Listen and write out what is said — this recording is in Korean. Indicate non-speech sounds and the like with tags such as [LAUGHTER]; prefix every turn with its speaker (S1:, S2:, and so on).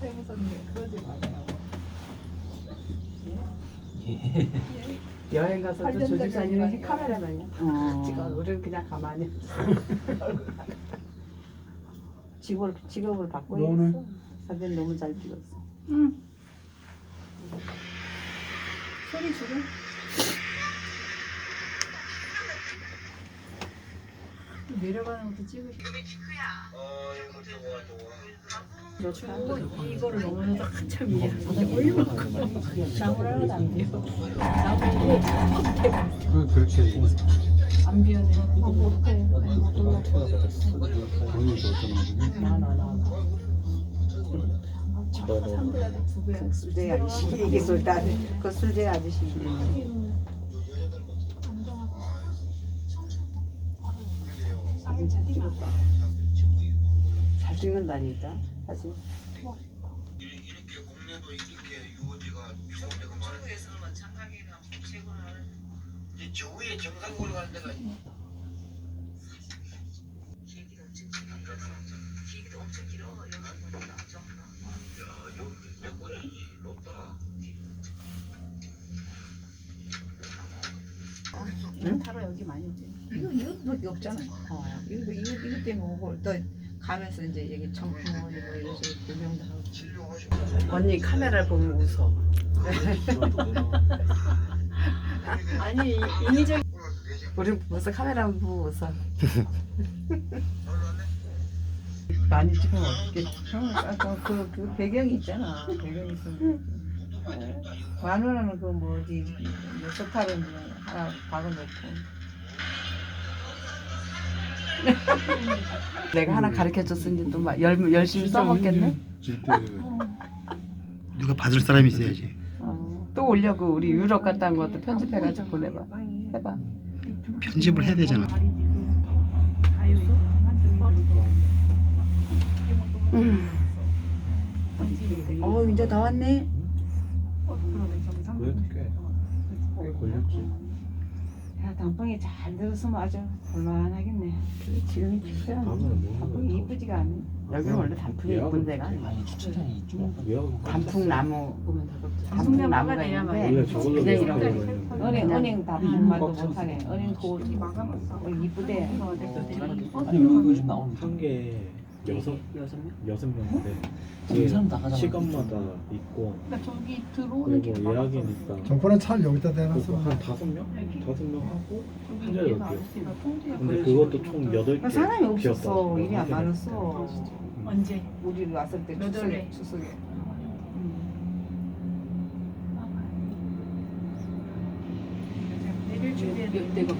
S1: 그러지 마세요.
S2: 여행 가서도
S1: 관련된
S2: 조직사님은 카메라만이야.
S3: 어.
S2: 지금 우리는 그냥 가만히. [LAUGHS] 직업을 직업을 바꿔
S4: 너는?
S2: 있어. 사진 너무 잘 찍었어.
S3: 응.
S1: 소리 줄여. 내려가는 것도 찍으시고
S2: 좋다.
S1: 이거를 넘어서서 한참 이해 얼마큼 장을 하나도 안 돼요.
S4: 그 그렇게
S1: 안 비워내. 어, 못해.
S4: 좋잖아.
S1: 상대한테 두 배.
S2: 그 술쟁이 아저씨 이게 그다 그 술쟁이 아저씨. 사진 잘 찍었다. 잘 찍는다니까 사진.
S5: 이렇게 국내도 이렇게 유지가 좋은 데가 많은데 이제 저 위에 정상 올라가는 데가 야, 여기 몇 번이지 높다.
S1: 타러 여기 많이 오지.
S3: 이거 이것밖에 없잖아. 어. 이거 이거 이것 때문에 오고 또 가면서 이제 여기 청풍원이고 이래서 구경도 하고.
S2: 언니 카메라를 보면 웃어. [LAUGHS]
S1: 아니 인위적
S2: 우리 벌써 카메라 보고 웃어. [LAUGHS] 많이 찍으면 어떡해.
S3: 어, 아까 그, 그 배경이 있잖아. 배경이 있으면. 마누라는 그 뭐지 뭐 소파를 하나 박아놓고. [LAUGHS]
S2: 내가 하나 가르쳐 줬으니 또막 열, 열심히 써먹겠네.
S6: 누가 [LAUGHS] 받을 사람이 있어야지.
S2: 어, 또 올려고 우리 유럽 갔다 온 것도 편집해가지고 보내봐. 해봐.
S6: 편집을 해야 되잖아.
S3: 어 이제 다 왔네.
S4: 그래도 꽤, 꽤 걸렸지.
S3: 야 단풍이 잘 들었으면 아주 볼만하겠네.
S2: 지금
S4: 다음에는 뭐
S3: 단풍이? 이쁘지가 않네.
S2: 여기는 원래 단풍이 예쁜 데가 아니야.
S4: 아니 주차장이 이쪽. 예약
S2: 단풍나무 단풍나무가
S1: 단풍나무가
S2: 있는데
S4: 원래 저걸로
S2: 그냥 이런 거.
S3: 은행 은행 단풍만도 못하네. 은행 고 어, 이쁘대.
S7: 아니 여기 요즘 나오는
S4: 한개 여섯
S2: 여섯 명?
S4: 여섯 명인데
S7: 이 사람 나가잖아.
S4: 시간마다 있고
S1: 그러니까 저기 들어오는 게
S4: 그리고 예약이니까
S8: 정권은 차를 여기다 대놨어.
S4: 한 다섯 명? 다섯 명 하고 한 자리 넣을게요.
S1: 통제가
S4: 근데 그것도 총 여덟 개
S3: 사람이 없었어. 일이 안. 많았어.
S1: 언제?
S3: 우리 왔을 때
S1: 몇 월에?
S3: 추석에 추석에.
S1: 내릴 준비해.
S2: 내가